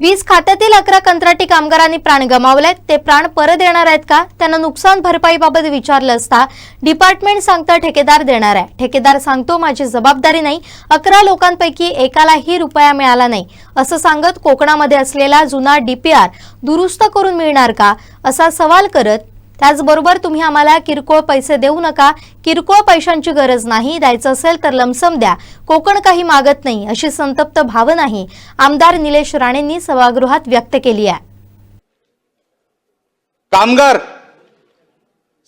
वीज खात्यातील अकरा कंत्राटी कामगारांनी प्राण गमावलेत. ते प्राण परत येणार आहेत का? त्यांना नुकसान भरपाईबाबत विचारलं असता डिपार्टमेंट सांगतं ठेकेदार देणार आहे. ठेकेदार सांगतो माझी जबाबदारी नाही. अकरा लोकांपैकी एकालाही रुपया मिळाला नाही. असं सांगत कोकणामध्ये असलेला जुना डीपीआर दुरुस्त करून मिळणार का? असा सवाल करत त्याचबरोबर तुम्ही आम्हाला किरकोळ पैसे देऊ नका. किरकोळ पैशांची गरज नाही. द्यायचं असेल तर लमसम द्या. कोकण काही मागत नाही अशी संतप्त भावनाही आमदार निलेश राणेंनी सभागृहात व्यक्त केली आहे. कामगार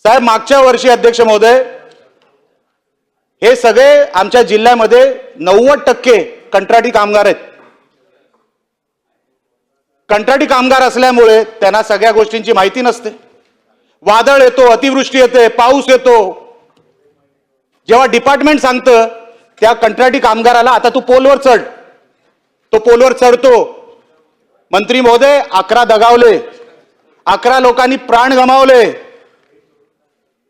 साहेब मागच्या वर्षी अध्यक्ष महोदय हे सगळे आमच्या जिल्ह्यामध्ये नव्वद टक्के कंत्राटी कामगार आहेत. कंत्राटी कामगार असल्यामुळे त्यांना सगळ्या गोष्टींची माहिती नसते. वादळ येतो अतिवृष्टी येते पाऊस येतो. जेव्हा डिपार्टमेंट सांगतं त्या कंत्राटी कामगाराला आता तू पोलवर चढ. तो पोलवर चढतो. मंत्री महोदय अकरा दगावले. अकरा लोकांनी प्राण गमावले.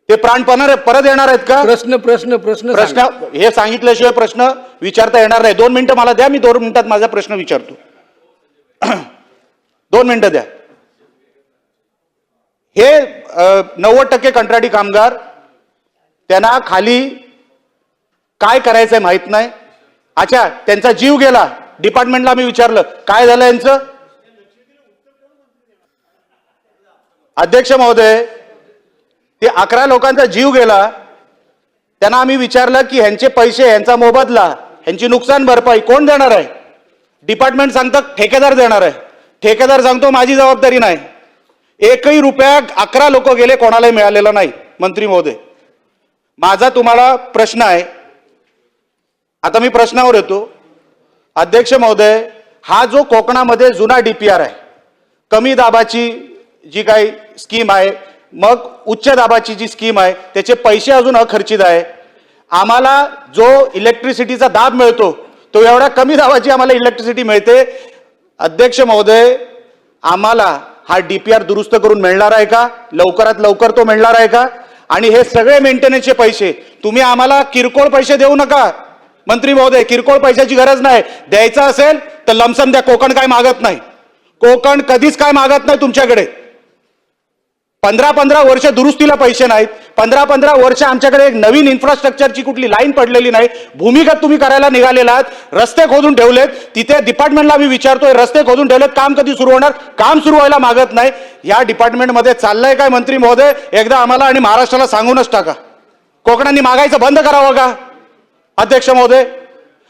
ते प्राण परत परत येणार आहेत का? प्रश्न प्रश्न प्रश्न प्रश्न. हे सांगितल्याशिवाय प्रश्न विचारता येणार नाही. दोन मिनिटं मला द्या मी दोन मिनिटात माझा प्रश्न विचारतो. दोन मिनिटं द्या. हे नव्वद टक्के कंत्राटी कामगार त्यांना खाली काय करायचंय माहीत नाही. अच्छा त्यांचा जीव गेला. डिपार्टमेंटला मी विचारलं काय झालं यांचं? अध्यक्ष महोदय ते अकरा लोकांचा जीव गेला. त्यांना आम्ही विचारलं की ह्यांचे पैसे ह्यांचा मोबदला ह्यांची नुकसान भरपाई कोण देणार आहे? डिपार्टमेंट सांगतं ठेकेदार देणार आहे. ठेकेदार सांगतो माझी जबाबदारी नाही. एकही रुपया अकरा लोक गेले कोणालाही मिळालेला नाही मंत्री महोदय. माझा तुम्हाला प्रश्न आहे. आता मी प्रश्नावर येतो. अध्यक्ष महोदय हा जो कोकणामध्ये जुना डी पी आर आहे कमी दाबाची जी काही स्कीम आहे मग उच्च दाबाची जी स्कीम आहे त्याचे पैसे अजून अखर्चित आहे. आम्हाला जो इलेक्ट्रिसिटीचा दाब मिळतो तो एवढा कमी दाबाची आम्हाला इलेक्ट्रिसिटी मिळते. अध्यक्ष महोदय आम्हाला हा डीपीआर दुरुस्त करून मिळणार आहे का? लवकरात लवकर तो मिळणार आहे का? आणि हे सगळे मेंटेनन्सचे पैसे तुम्ही आम्हाला किरकोळ पैसे देऊ नका. मंत्री महोदय किरकोळ पैशाची गरज नाही. द्यायचं असेल तर लमसम द्या. कोकण काय मागत नाही. कोकण कधीच काय मागत नाही तुमच्याकडे. पंधरा पंधरा वर्ष दुरुस्तीला पैसे नाहीत. पंधरा पंधरा वर्ष आमच्याकडे एक नवीन इन्फ्रास्ट्रक्चरची कुठली लाईन पडलेली नाही. भूमिगत तुम्ही करायला निघालेला आहात. रस्ते खोदून ठेवलेत. तिथे डिपार्टमेंटला मी विचारतोय रस्ते खोदून ठेवलेत. काम कधी सुरू होणार? काम सुरू व्हायला मागत नाही. या डिपार्टमेंटमध्ये चाललंय काय मंत्री महोदय? एकदा आम्हाला आणि महाराष्ट्राला सांगूनच टाका. कोकणांनी मागायचं बंद करावं का? अध्यक्ष महोदय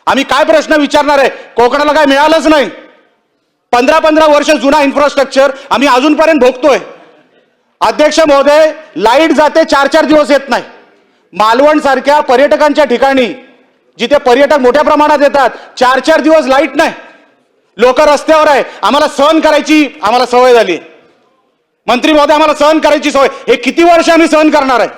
आम्ही काय प्रश्न विचारणार आहे? कोकणाला काय मिळालंच नाही. पंधरा पंधरा वर्ष जुना इन्फ्रास्ट्रक्चर आम्ही अजूनपर्यंत भोगतोय. अध्यक्ष महोदय लाइट जाते चार चार दिवस येत नाही. मालवण सारख्या पर्यटकांच्या ठिकाणी जिथे पर्यटक मोठ्या प्रमाणात येतात चार चार दिवस लाइट नाही. लोक रस्त्यावर आहे. आम्हाला सहन करायची आम्हाला सवय झाली. मंत्री महोदय आम्हाला सहन करायची सवय. हे किती वर्ष आम्ही सहन करणार आहे?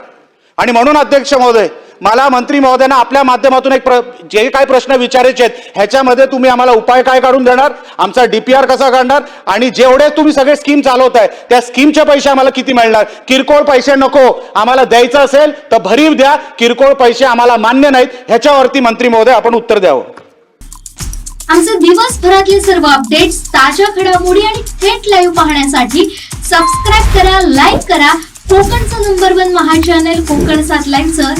आणि म्हणून अध्यक्ष महोदय मला मंत्री महोदयांना आपल्या माध्यमातून एक प्र जे काही प्रश्न विचारायचे आहेत ह्याच्यामध्ये तुम्ही आम्हाला उपाय काय काढून देणार? आमचा डीपीआर कसा काढणार? आणि जेवढे तुम्ही सगळे स्कीम चालवताय त्या स्कीमचे पैसे आम्हाला किती मिळणार? किरकोळ पैसे नको. आम्हाला द्यायचं असेल तर भरीव द्या. किरकोळ पैसे आम्हाला मान्य नाहीत. ह्याच्यावरती मंत्री महोदय आपण उत्तर द्यावं. आमचे दिवसभरातील सर्व अपडेट्स ताज्या घडामोडी आणि थेट लाईव्ह पाहण्यासाठी सबस्क्राईब करा लाईक करा. कोकणचं number one Maha channel Kokan सात